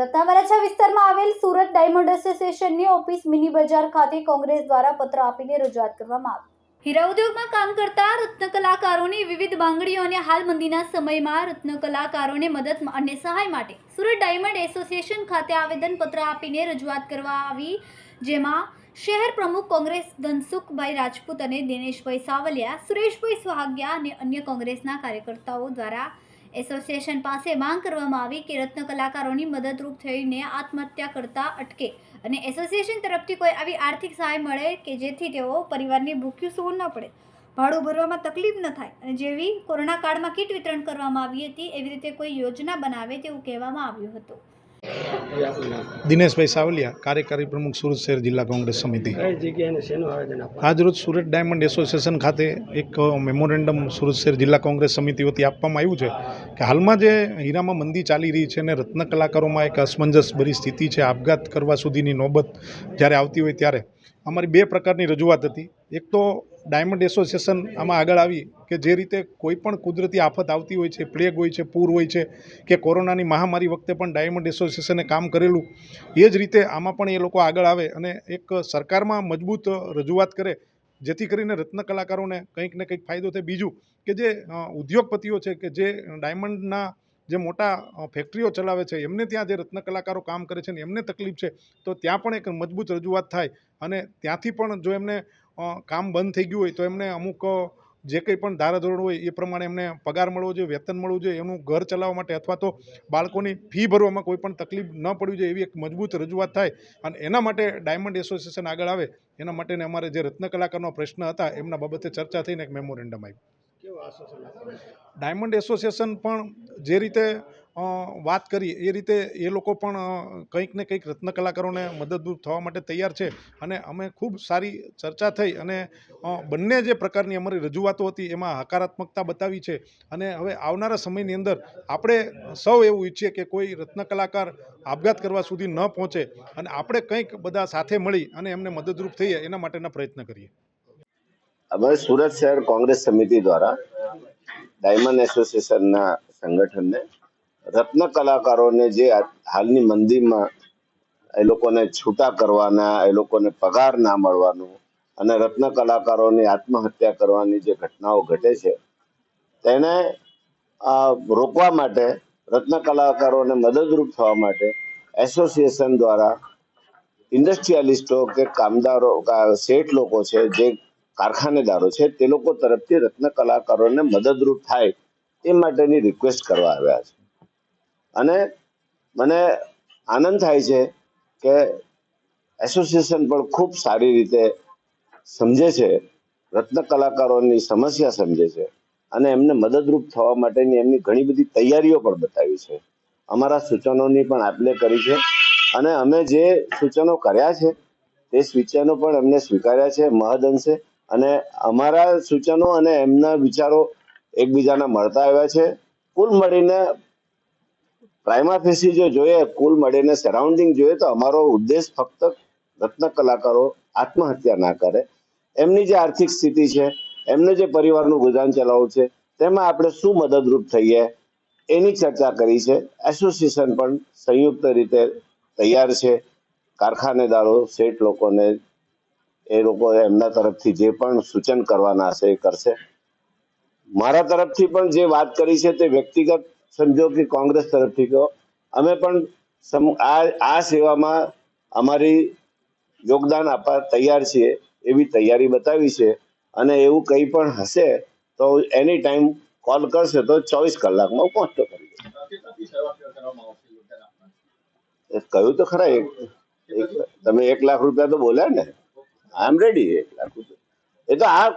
સુરતના વરાછા વિસ્તારમાં આવેલ સુરત ડાયમંડ એસોસિએશનની ઓફિસ મિની બજાર ખાતે કોંગ્રેસ દ્વારા પત્ર આપીને રજૂઆત કરવામાં આવી. હીરા ઉદ્યોગમાં કામ કરતા રત્ન કલાકારોની વિવિધ માંગણીઓ અને હાલ મંદીના સમયમાં રત્ન કલાકારોને મદદ અને સહાય માટે સુરત ડાયમંડ એસોસિએશન ખાતે આવેદનપત્ર આપીને રજૂઆત કરવા આવી, જેમાં શહેર પ્રમુખ કોંગ્રેસ ધનસુખભાઈ રાજપૂત અને દિનેશભાઈ સાવલિયા, સુરેશભાઈ સુહાગિયા અને અન્ય કોંગ્રેસના કાર્યકર્તાઓ દ્વારા એસોસિએશન પાસે માંગ કરવામાં આવી કે રત્ન કલાકારોની મદદરૂપ થઈને આત્મહત્યા કરતા અટકે. અને એસોસિએશન તરફથી કોઈ આવી આર્થિક સહાય મળે કે જેથી તેઓ પરિવારને ભૂખ્યું સૂવું ન પડે? ભાડું ભરવામાં તકલીફ ન થાય અને જેવી કોરોના કાળમાં કીટ વિતરણ કરવામાં આવી હતી એવી રીતે કોઈ યોજના બનાવે તેવું કહેવામાં આવ્યું હતું. દિનેશભાઈ સાવલિયા કાર્યકારી પ્રમુખ સુરત શહેર જિલ્લા કોંગ્રેસ સમિતિ. આજરોજ સુરત ડાયમંડ એસોસિએશન ખાતે એક મેમોરેન્ડમ સુરત શહેર જિલ્લા કોંગ્રેસ સમિતિ વતી આપવામાં આવ્યું છે. કે હાલમાં જે હીરામાં મંદી ચાલી રહી છે અને રત્ન કલાકારોમાં એક અસમંજસ ભરી સ્થિતિ છે, આપઘાત કરવા સુધીની નોબત જ્યારે આવતી હોય ત્યારે. અમારી બે પ્રકારની રજૂઆત હતી. એક તો ડાયમંડ એસોસિએશન આમાં આગળ આવી કે જે રીતે કોઈ પણ કુદરતી આફત આવતી હોય છે, પ્લેગ હોય છે, પૂર હોય છે કે કોરોનાની મહામારી વખતે પણ ડાયમંડ એસોસિએશને કામ કરેલું, એ જ રીતે આમાં પણ એ લોકો આગળ આવે અને એક સરકારમાં મજબૂત રજૂઆત કરે જેથી કરીને રત્ન કલાકારોને કંઈક ને કંઈક ફાયદો થાય. બીજું કે જે ઉદ્યોગપતિઓ છે કે જે ડાયમંડના જે મોટા ફેક્ટરીઓ ચલાવે છે, એમને ત્યાં જે રત્ન કલાકારો કામ કરે છે ને એમને તકલીફ છે, તો ત્યાં પણ એક મજબૂત રજૂઆત થાય. અને ત્યાંથી પણ જો એમને કામ બંધ થઈ ગયું હોય તો એમને અમુક જે કંઈ પણ ધારાધોરણ હોય એ પ્રમાણે એમને પગાર મળવો જોઈએ વેતન મળવું જોઈએ એનું ઘર ચલાવવા માટે અથવા તો બાળકોની ફી ભરવામાં કોઈ પણ તકલીફ ન પડવી જોઈએ એવી એક મજબૂત રજૂઆત થાય અને એના માટે ડાયમંડ એસોસિએશન આગળ આવે એના માટેને અમારે જે રત્ન કલાકારનો પ્રશ્ન હતા એમના બાબતે ચર્ચા થઈને એક મેમોરેન્ડમ આવ્યું ડાયમંડ એસોસિએશન પણ જે રીતે વાત કરી એ રીતે એ લોકો પણ કંઈક ને કંઈક રત્ન કલાકારોને મદદરૂપ થવા માટે તૈયાર છે અને અમે ખૂબ સારી ચર્ચા થઈ અને બંને જે પ્રકારની અમારી રજૂઆતો હતી એમાં હકારાત્મકતા બતાવી છે અને હવે આવનારા સમયની અંદર આપણે સૌ એવું ઈચ્છીએ કે કોઈ રત્ન કલાકાર આપઘાત કરવા સુધી ન પહોંચે અને આપણે કંઈક બધા સાથે મળી અને એમને મદદરૂપ થઈએ એના માટેના પ્રયત્ન કરીએ. અમે સુરત શહેર કોંગ્રેસ સમિતિ દ્વારા ડાયમંડ એસોસિએશનના સંગઠનને રત્ન કલાકારોને જે હાલની મંદીમાં એ લોકોને છૂટા કરવાના, એ લોકોને પગાર ના મળવાનું અને રત્ન કલાકારોની આત્મહત્યા કરવાની જે ઘટનાઓ ઘટે છે, તેને રોકવા માટે, રત્ન કલાકારોને મદદરૂપ થવા માટે એસોસિએશન દ્વારા ઇન્ડસ્ટ્રીયાલિસ્ટો કે કામદારો શેઠ લોકો છે, જે કારખાનેદારો છે, તે લોકો તરફથી રત્ન કલાકારોને મદદરૂપ થાય એ માટેની રિક્વેસ્ટ કરવા આવ્યા છે. અને મને આનંદ થાય છે કે એસોસિએશન પણ ખૂબ સારી રીતે સમજે છે, રત્ન કલાકારોની સમસ્યા સમજે છે અને એમને મદદરૂપ થવા માટેની એમની ઘણી બધી તૈયારીઓ પણ બતાવી છે. અમારા સૂચનોની પણ આપલે કરી છે અને અમે જે સૂચનો કર્યા છે તે સૂચનો પણ એમને સ્વીકાર્યા છે, મહદ અંશે અને અમારા સૂચનો અને એમના વિચારો એકબીજાના મળતા આવ્યા છે. કુલ મળીને પ્રાઇમા ફેસી જો જોઈએ, કુલ મળીને સરાઉન્ડિંગ જોઈએ તો અમારો ઉદ્દેશ ફક્ત રત્ન કલાકારો આત્મહત્યા ના કરે. એમની જે આર્થિક સ્થિતિ છે, એમને જે પરિવારનું ગુજરાન ચલાવવું છે, તેમાં આપણે શું મદદરૂપ થઈએ એની ચર્ચા કરી છે. એસોસિએશન પણ સંયુક્ત રીતે તૈયાર છે. કારખાનેદારો, શેઠ લોકોને, એ લોકો એમના તરફથી જે પણ સૂચન કરવાના હશે એ કરશે. મારા તરફથી પણ જે વાત કરી છે તે વ્યક્તિગત સમજો કે કોંગ્રેસ તરફથી કહો. અમે પણ આ આ સેવામાં અમારી યોગદાન આપવા તૈયાર છીએ, એવી તૈયારી બતાવી છે. અને એવું કંઈ પણ હશે તો એની ટાઈમ કોલ કરશે તો ચોવીસ કલાકમાં હું પહોંચતો કરી કહ્યું તો ખરા, એક તમે એક લાખ રૂપિયા તો બોલ્યા ને. આઈ એમ રેડી, એક લાખ રૂપિયા. એ તો આ